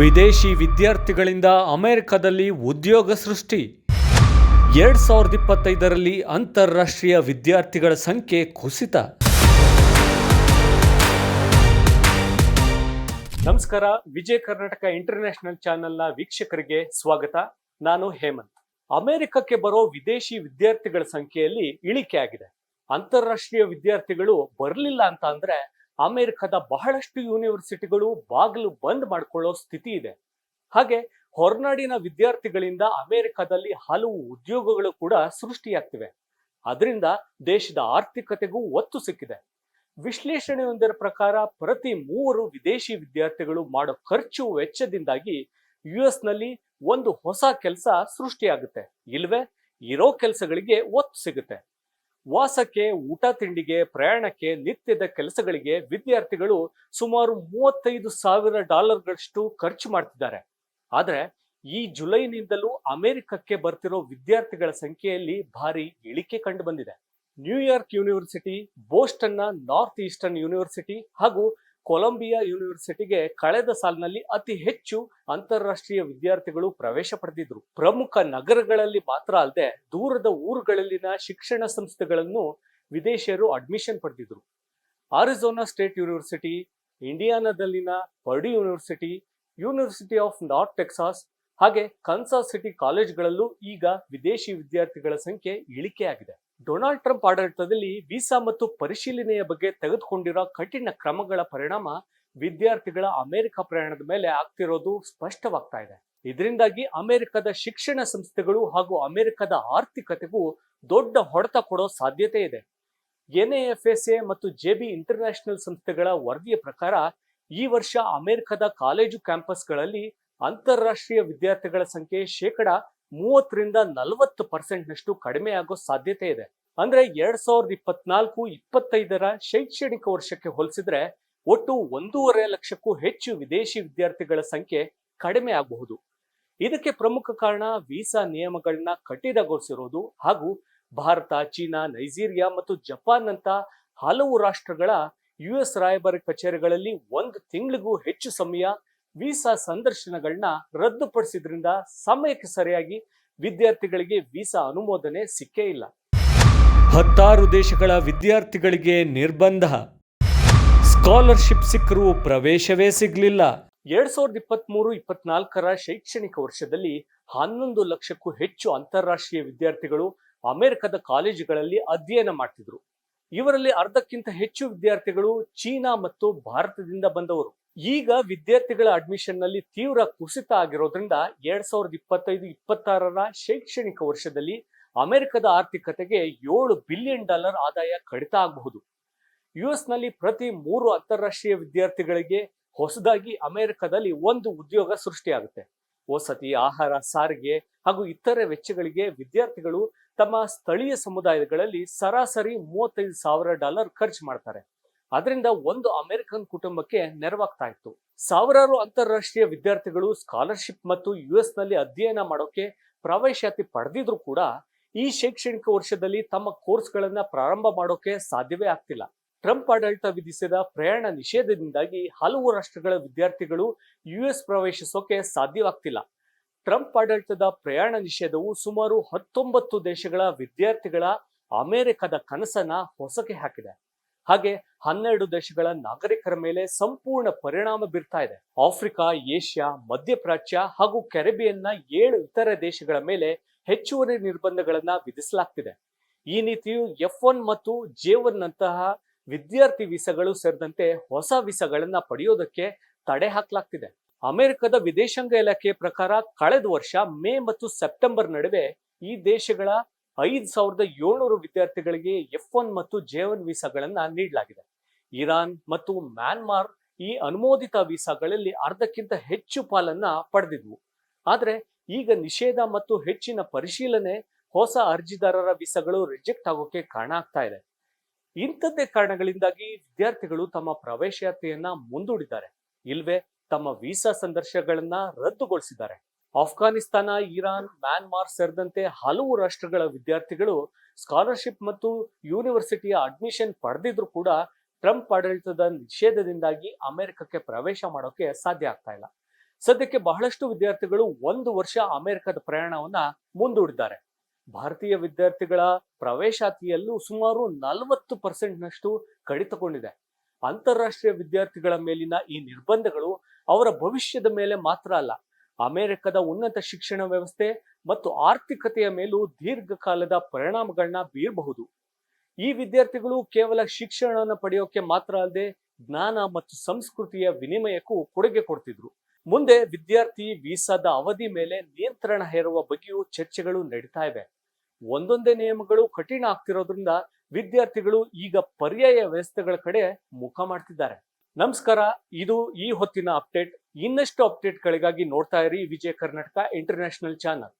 ವಿದೇಶಿ ವಿದ್ಯಾರ್ಥಿಗಳಿಂದ ಅಮೆರಿಕದಲ್ಲಿ ಉದ್ಯೋಗ ಸೃಷ್ಟಿ. ಎರಡ್ ಸಾವಿರದ ಇಪ್ಪತ್ತೈದರಲ್ಲಿ ಅಂತಾರಾಷ್ಟ್ರೀಯ ವಿದ್ಯಾರ್ಥಿಗಳ ಸಂಖ್ಯೆ ಕುಸಿತ. ನಮಸ್ಕಾರ, ವಿಜಯ ಕರ್ನಾಟಕ ಇಂಟರ್ನ್ಯಾಷನಲ್ ಚಾನೆಲ್ನ ವೀಕ್ಷಕರಿಗೆ ಸ್ವಾಗತ. ನಾನು ಹೇಮಂತ್. ಅಮೆರಿಕಕ್ಕೆ ಬರೋ ವಿದೇಶಿ ವಿದ್ಯಾರ್ಥಿಗಳ ಸಂಖ್ಯೆಯಲ್ಲಿ ಇಳಿಕೆ ಆಗಿದೆ ಅಂತಾರಾಷ್ಟ್ರೀಯ ವಿದ್ಯಾರ್ಥಿಗಳು ಬರಲಿಲ್ಲ ಅಂತ ಅಂದ್ರೆ ಅಮೆರಿಕದ ಬಹಳಷ್ಟು ಯೂನಿವರ್ಸಿಟಿಗಳು ಬಾಗಿಲು ಬಂದ್ ಮಾಡ್ಕೊಳ್ಳೋ ಸ್ಥಿತಿ ಇದೆ. ಹಾಗೆ ಹೊರನಾಡಿನ ವಿದ್ಯಾರ್ಥಿಗಳಿಂದ ಅಮೆರಿಕದಲ್ಲಿ ಹಲವು ಉದ್ಯೋಗಗಳು ಕೂಡ ಸೃಷ್ಟಿಯಾಗ್ತಿವೆ. ಅದರಿಂದ ದೇಶದ ಆರ್ಥಿಕತೆಗೂ ಒತ್ತು ಸಿಕ್ಕಿದೆ. ವಿಶ್ಲೇಷಣೆಯೊಂದರ ಪ್ರಕಾರ ಪ್ರತಿ ಮೂವರು ವಿದೇಶಿ ವಿದ್ಯಾರ್ಥಿಗಳು ಮಾಡೋ ಖರ್ಚು ವೆಚ್ಚದಿಂದಾಗಿ ಯು ಎಸ್ನಲ್ಲಿ ಒಂದು ಹೊಸ ಕೆಲಸ ಸೃಷ್ಟಿಯಾಗುತ್ತೆ. ಇಲ್ವೇ ಇರೋ ಕೆಲಸಗಳಿಗೆ ಒತ್ತು ಸಿಗುತ್ತೆ. ವಾಸಕ್ಕೆ, ಊಟ ತಿಂಡಿಗೆ, ಪ್ರಯಾಣಕ್ಕೆ, ನಿತ್ಯದ ಕೆಲಸಗಳಿಗೆ ವಿದ್ಯಾರ್ಥಿಗಳು ಸುಮಾರು ಮೂವತ್ತೈದು ಸಾವಿರ ಡಾಲರ್ಗಳಷ್ಟು ಖರ್ಚು ಮಾಡ್ತಿದ್ದಾರೆ. ಆದರೆ ಈ ಜುಲೈನಿಂದಲೂ ಅಮೆರಿಕಕ್ಕೆ ಬರ್ತಿರೋ ವಿದ್ಯಾರ್ಥಿಗಳ ಸಂಖ್ಯೆಯಲ್ಲಿ ಭಾರಿ ಇಳಿಕೆ ಕಂಡು ಬಂದಿದೆ. ನ್ಯೂಯಾರ್ಕ್ ಯೂನಿವರ್ಸಿಟಿ, ಬೋಸ್ಟನ್ನ ನಾರ್ತ್ ಈಸ್ಟರ್ನ್ ಯೂನಿವರ್ಸಿಟಿ ಹಾಗೂ ಕೊಲಂಬಿಯಾ ಯೂನಿವರ್ಸಿಟಿಗೆ ಕಳೆದ ಸಾಲಿನಲ್ಲಿ ಅತಿ ಹೆಚ್ಚು ಅಂತಾರಾಷ್ಟ್ರೀಯ ವಿದ್ಯಾರ್ಥಿಗಳು ಪ್ರವೇಶ ಪಡೆದಿದ್ರು. ಪ್ರಮುಖ ನಗರಗಳಲ್ಲಿ ಮಾತ್ರ ಅಲ್ಲದೆ ದೂರದ ಊರುಗಳಲ್ಲಿನ ಶಿಕ್ಷಣ ಸಂಸ್ಥೆಗಳನ್ನು ವಿದೇಶಿಯರು ಅಡ್ಮಿಷನ್ ಪಡೆದಿದ್ರು. Arizona state university ಇಂಡಿಯಾನಾದಲ್ಲಿನ Purdue university university of north Texas ಹಾಗೆ ಕನ್ಸಾಸ್ ಸಿಟಿ ಕಾಲೇಜ್ಗಳಲ್ಲೂ ಈಗ ವಿದೇಶಿ ವಿದ್ಯಾರ್ಥಿಗಳ ಸಂಖ್ಯೆ ಇಳಿಕೆಯಾಗಿದೆ. ಡೊನಾಲ್ಡ್ ಟ್ರಂಪ್ ಆಡಳಿತದಲ್ಲಿ ವೀಸಾ ಮತ್ತು ಪರಿಶೀಲನೆಯ ಬಗ್ಗೆ ತೆಗೆದುಕೊಂಡಿರೋ ಕಠಿಣ ಕ್ರಮಗಳ ಪರಿಣಾಮ ವಿದ್ಯಾರ್ಥಿಗಳ ಅಮೆರಿಕ ಪ್ರಯಾಣದ ಮೇಲೆ ಆಗ್ತಿರೋದು ಸ್ಪಷ್ಟವಾಗ್ತಾ ಇದೆ. ಇದರಿಂದಾಗಿ ಅಮೆರಿಕದ ಶಿಕ್ಷಣ ಸಂಸ್ಥೆಗಳು ಹಾಗೂ ಅಮೆರಿಕದ ಆರ್ಥಿಕತೆಗೂ ದೊಡ್ಡ ಹೊಡೆತ ಕೊಡೋ ಸಾಧ್ಯತೆ ಇದೆ. ಎನ್ಎಎಫ್ಎಸ್ಎ ಮತ್ತು ಜೆಬಿ ಇಂಟರ್ನ್ಯಾಷನಲ್ ಸಂಸ್ಥೆಗಳ ವರದಿಯ ಪ್ರಕಾರ ಈ ವರ್ಷ ಅಮೆರಿಕದ ಕಾಲೇಜು ಕ್ಯಾಂಪಸ್ಗಳಲ್ಲಿ ಅಂತಾರಾಷ್ಟ್ರೀಯ ವಿದ್ಯಾರ್ಥಿಗಳ ಸಂಖ್ಯೆ ಶೇಕಡ ಮೂವತ್ತರಿಂದ ನಲವತ್ತು ಪರ್ಸೆಂಟ್ ನಷ್ಟು ಕಡಿಮೆ ಆಗೋ ಸಾಧ್ಯತೆ ಇದೆ. ಅಂದ್ರೆ ಎರಡ್ ಸಾವಿರದ ಇಪ್ಪತ್ನಾಲ್ಕು, ಇಪ್ಪತ್ತೈದರ ಶೈಕ್ಷಣಿಕ ವರ್ಷಕ್ಕೆ ಹೋಲಿಸಿದ್ರೆ ಒಟ್ಟು ಒಂದೂವರೆ ಲಕ್ಷಕ್ಕೂ ಹೆಚ್ಚು ವಿದೇಶಿ ವಿದ್ಯಾರ್ಥಿಗಳ ಸಂಖ್ಯೆ ಕಡಿಮೆ ಆಗಬಹುದು. ಇದಕ್ಕೆ ಪ್ರಮುಖ ಕಾರಣ ವೀಸಾ ನಿಯಮಗಳನ್ನ ಕಠಿಣಗೊಳಿಸಿರೋದು ಹಾಗೂ ಭಾರತ, ಚೀನಾ, ನೈಜೀರಿಯಾ ಮತ್ತು ಜಪಾನ್ ಅಂತ ಹಲವು ರಾಷ್ಟ್ರಗಳ ಯು ಎಸ್ ರಾಯಭಾರಿ ಕಚೇರಿಗಳಲ್ಲಿ ಒಂದು ತಿಂಗಳಿಗೂ ಹೆಚ್ಚು ಸಮಯ ವೀಸಾ ಸಂದರ್ಶನಗಳನ್ನ ರದ್ದುಪಡಿಸಿದ್ರಿಂದ ಸಮಯಕ್ಕೆ ಸರಿಯಾಗಿ ವಿದ್ಯಾರ್ಥಿಗಳಿಗೆ ವೀಸಾ ಅನುಮೋದನೆ ಸಿಕ್ಕೇ ಇಲ್ಲ. ಹತ್ತಾರು ದೇಶಗಳ ವಿದ್ಯಾರ್ಥಿಗಳಿಗೆ ನಿರ್ಬಂಧ. ಸ್ಕಾಲರ್ಶಿಪ್ ಸಿಕ್ಕರೂ ಪ್ರವೇಶವೇ ಸಿಗಲಿಲ್ಲ. ಎರಡ್ ಸಾವಿರದ ಇಪ್ಪತ್ತ್ ಮೂರು ಇಪ್ಪತ್ನಾಲ್ಕರ ಶೈಕ್ಷಣಿಕ ವರ್ಷದಲ್ಲಿ ಹನ್ನೊಂದು ಲಕ್ಷಕ್ಕೂ ಹೆಚ್ಚು ಅಂತಾರಾಷ್ಟ್ರೀಯ ವಿದ್ಯಾರ್ಥಿಗಳು ಅಮೆರಿಕದ ಕಾಲೇಜುಗಳಲ್ಲಿ ಅಧ್ಯಯನ ಮಾಡ್ತಿದ್ರು. ಇವರಲ್ಲಿ ಅರ್ಧಕ್ಕಿಂತ ಹೆಚ್ಚು ವಿದ್ಯಾರ್ಥಿಗಳು ಚೀನಾ ಮತ್ತು ಭಾರತದಿಂದ ಬಂದವರು. ಈಗ ವಿದ್ಯಾರ್ಥಿಗಳ ಅಡ್ಮಿಷನ್ನಲ್ಲಿ ತೀವ್ರ ಕುಸಿತ ಆಗಿರೋದ್ರಿಂದ ಎರಡ್ ಸಾವಿರದ ಇಪ್ಪತ್ತೈದು, ಇಪ್ಪತ್ತಾರರ ಶೈಕ್ಷಣಿಕ ವರ್ಷದಲ್ಲಿ ಅಮೆರಿಕದ ಆರ್ಥಿಕತೆಗೆ ಏಳು ಬಿಲಿಯನ್ ಡಾಲರ್ ಆದಾಯ ಕಡಿತ ಆಗಬಹುದು. ಯು ನಲ್ಲಿ ಪ್ರತಿ ಮೂರು ಅಂತಾರಾಷ್ಟ್ರೀಯ ವಿದ್ಯಾರ್ಥಿಗಳಿಗೆ ಹೊಸದಾಗಿ ಅಮೆರಿಕದಲ್ಲಿ ಒಂದು ಉದ್ಯೋಗ ಸೃಷ್ಟಿಯಾಗುತ್ತೆ. ವಸತಿ, ಆಹಾರ, ಸಾರಿಗೆ ಹಾಗೂ ಇತರೆ ವೆಚ್ಚಗಳಿಗೆ ವಿದ್ಯಾರ್ಥಿಗಳು ತಮ್ಮ ಸ್ಥಳೀಯ ಸಮುದಾಯಗಳಲ್ಲಿ ಸರಾಸರಿ ಮೂವತ್ತೈದು ಸಾವಿರ ಡಾಲರ್ ಖರ್ಚು ಮಾಡ್ತಾರೆ. ಅದರಿಂದ ಒಂದು ಅಮೆರಿಕನ್ ಕುಟುಂಬಕ್ಕೆ ನೆರವಾಗ್ತಾ ಇತ್ತು. ಸಾವಿರಾರು ಅಂತಾರಾಷ್ಟ್ರೀಯ ವಿದ್ಯಾರ್ಥಿಗಳು ಸ್ಕಾಲರ್ಶಿಪ್ ಮತ್ತು ಯು ನಲ್ಲಿ ಅಧ್ಯಯನ ಮಾಡೋಕೆ ಪ್ರವೇಶಾತಿ ಪಡೆದಿದ್ರು ಕೂಡ ಈ ಶೈಕ್ಷಣಿಕ ವರ್ಷದಲ್ಲಿ ತಮ್ಮ ಕೋರ್ಸ್ಗಳನ್ನ ಪ್ರಾರಂಭ ಮಾಡೋಕೆ ಸಾಧ್ಯವೇ ಆಗ್ತಿಲ್ಲ. ಟ್ರಂಪ್ ಆಡಳಿತ ವಿಧಿಸಿದ ಪ್ರಯಾಣ ನಿಷೇಧದಿಂದಾಗಿ ಹಲವು ರಾಷ್ಟ್ರಗಳ ವಿದ್ಯಾರ್ಥಿಗಳು ಯು ಎಸ್ ಪ್ರವೇಶಿಸೋಕೆ ಸಾಧ್ಯವಾಗ್ತಿಲ್ಲ. ಟ್ರಂಪ್ ಆಡಳಿತದ ಪ್ರಯಾಣ ನಿಷೇಧವು ಸುಮಾರು ಹತ್ತೊಂಬತ್ತು ದೇಶಗಳ ವಿದ್ಯಾರ್ಥಿಗಳ ಅಮೆರಿಕದ ಕನಸನ್ನ ಹೊಸಕೆ ಹಾಕಿದೆ. ಹಾಗೆ ಹನ್ನೆರಡು ದೇಶಗಳ ನಾಗರಿಕರ ಮೇಲೆ ಸಂಪೂರ್ಣ ಪರಿಣಾಮ ಬೀರ್ತಾ ಇದೆ. ಆಫ್ರಿಕಾ, ಏಷ್ಯಾ, ಮಧ್ಯಪ್ರಾಚ್ಯ ಹಾಗೂ ಕೆರೆಬಿಯನ್ನ ಏಳು ಇತರ ದೇಶಗಳ ಮೇಲೆ ಹೆಚ್ಚುವರಿ ನಿರ್ಬಂಧಗಳನ್ನ ವಿಧಿಸಲಾಗ್ತಿದೆ. ಈ ನೀತಿಯು ಎಫ್ ಒನ್ ಮತ್ತು ಜೆ ಒನ್ ನಂತಹ ವಿದ್ಯಾರ್ಥಿ ವೀಸಾಗಳು ಸೇರಿದಂತೆ ಹೊಸ ವೀಸಾಗಳನ್ನ ಪಡೆಯೋದಕ್ಕೆ ತಡೆ ಹಾಕಲಾಗ್ತಿದೆ. ಅಮೆರಿಕದ ವಿದೇಶಾಂಗ ಇಲಾಖೆ ಪ್ರಕಾರ ಕಳೆದ ವರ್ಷ ಮೇ ಮತ್ತು ಸೆಪ್ಟೆಂಬರ್ ನಡುವೆ ಈ ದೇಶಗಳ ಐದ್ ಸಾವಿರದ ಏಳ್ನೂರು ವಿದ್ಯಾರ್ಥಿಗಳಿಗೆ ಎಫ್ ಒನ್ ಮತ್ತು ಜೆ ಒನ್ ವೀಸಾಗಳನ್ನ ನೀಡಲಾಗಿದೆ. ಇರಾನ್ ಮತ್ತು ಮ್ಯಾನ್ಮಾರ್ ಈ ಅನುಮೋದಿತ ವೀಸಾಗಳಲ್ಲಿ ಅರ್ಧಕ್ಕಿಂತ ಹೆಚ್ಚು ಪಾಲನ್ನ ಪಡೆದಿದ್ವು. ಆದರೆ ಈಗ ನಿಷೇಧ ಮತ್ತು ಹೆಚ್ಚಿನ ಪರಿಶೀಲನೆ ಹೊಸ ಅರ್ಜಿದಾರರ ವೀಸಾಗಳು ರಿಜೆಕ್ಟ್ ಆಗೋಕೆ ಕಾರಣ ಆಗ್ತಾ ಇದೆ. ಇಂಥದ್ದೇ ಕಾರಣಗಳಿಂದಾಗಿ ವಿದ್ಯಾರ್ಥಿಗಳು ತಮ್ಮ ಪ್ರವೇಶಾತಿಯನ್ನ ಮುಂದೂಡಿದ್ದಾರೆ. ಇಲ್ವೇ ತಮ್ಮ ವೀಸಾ ಸಂದರ್ಶನಗಳನ್ನ ರದ್ದುಗೊಳಿಸಿದ್ದಾರೆ. ಆಫ್ಘಾನಿಸ್ತಾನ, ಇರಾನ್, ಮ್ಯಾನ್ಮಾರ್ ಸೇರಿದಂತೆ ಹಲವು ರಾಷ್ಟ್ರಗಳ ವಿದ್ಯಾರ್ಥಿಗಳು ಸ್ಕಾಲರ್ಶಿಪ್ ಮತ್ತು ಯೂನಿವರ್ಸಿಟಿಯ ಅಡ್ಮಿಷನ್ ಪಡೆದಿದ್ರು ಕೂಡ ಟ್ರಂಪ್ ಆಡಳಿತದ ನಿಷೇಧದಿಂದಾಗಿ ಅಮೆರಿಕಕ್ಕೆ ಪ್ರವೇಶ ಮಾಡೋಕೆ ಸಾಧ್ಯ ಆಗ್ತಾ ಇಲ್ಲ. ಸದ್ಯಕ್ಕೆ ಬಹಳಷ್ಟು ವಿದ್ಯಾರ್ಥಿಗಳು ಒಂದು ವರ್ಷ ಅಮೆರಿಕದ ಪ್ರಯಾಣವನ್ನ ಮುಂದೂಡಿದ್ದಾರೆ. ಭಾರತೀಯ ವಿದ್ಯಾರ್ಥಿಗಳ ಪ್ರವೇಶಾತಿಯಲ್ಲೂ ಸುಮಾರು ನಲವತ್ತು ಪರ್ಸೆಂಟ್ನಷ್ಟು ಕಡಿತಗೊಂಡಿದೆ. ಅಂತಾರಾಷ್ಟ್ರೀಯ ವಿದ್ಯಾರ್ಥಿಗಳ ಮೇಲಿನ ಈ ನಿರ್ಬಂಧಗಳು ಅವರ ಭವಿಷ್ಯದ ಮೇಲೆ ಮಾತ್ರ ಅಲ್ಲ ಅಮೆರಿಕದ ಉನ್ನತ ಶಿಕ್ಷಣ ವ್ಯವಸ್ಥೆ ಮತ್ತು ಆರ್ಥಿಕತೆಯ ಮೇಲೂ ದೀರ್ಘಕಾಲದ ಪರಿಣಾಮಗಳನ್ನ ಬೀರಬಹುದು. ಈ ವಿದ್ಯಾರ್ಥಿಗಳು ಕೇವಲ ಶಿಕ್ಷಣವನ್ನು ಪಡೆಯೋಕೆ ಮಾತ್ರ ಅಲ್ಲದೆ ಜ್ಞಾನ ಮತ್ತು ಸಂಸ್ಕೃತಿಯ ವಿನಿಮಯಕ್ಕೂ ಕೊಡುಗೆ ಕೊಡ್ತಿದ್ರು. ಮುಂದೆ ವಿದ್ಯಾರ್ಥಿ ವೀಸಾದ ಅವಧಿ ಮೇಲೆ ನಿಯಂತ್ರಣ ಹೇರುವ ಬಗ್ಗೆಯೂ ಚರ್ಚೆಗಳು ನಡೀತಾ ಇವೆ. ಒಂದೊಂದೇ ನಿಯಮಗಳು ಕಠಿಣ ಆಗ್ತಿರೋದ್ರಿಂದ ವಿದ್ಯಾರ್ಥಿಗಳು ಈಗ ಪರ್ಯಾಯ ವ್ಯವಸ್ಥೆಗಳ ಕಡೆ ಮುಖ ಮಾಡ್ತಿದ್ದಾರೆ. ನಮಸ್ಕಾರ ಇದು ಈ ಹೊತ್ತಿನ ಅಪ್ಡೇಟ್. ಇನ್ನಷ್ಟು ಅಪ್ಡೇಟ್ಗಳಿಗಾಗಿ ನೋಡ್ತಾ ಇರಿ ವಿಜಯ ಕರ್ನಾಟಕ ಇಂಟರ್ನ್ಯಾಷನಲ್ ಚಾನಲ್.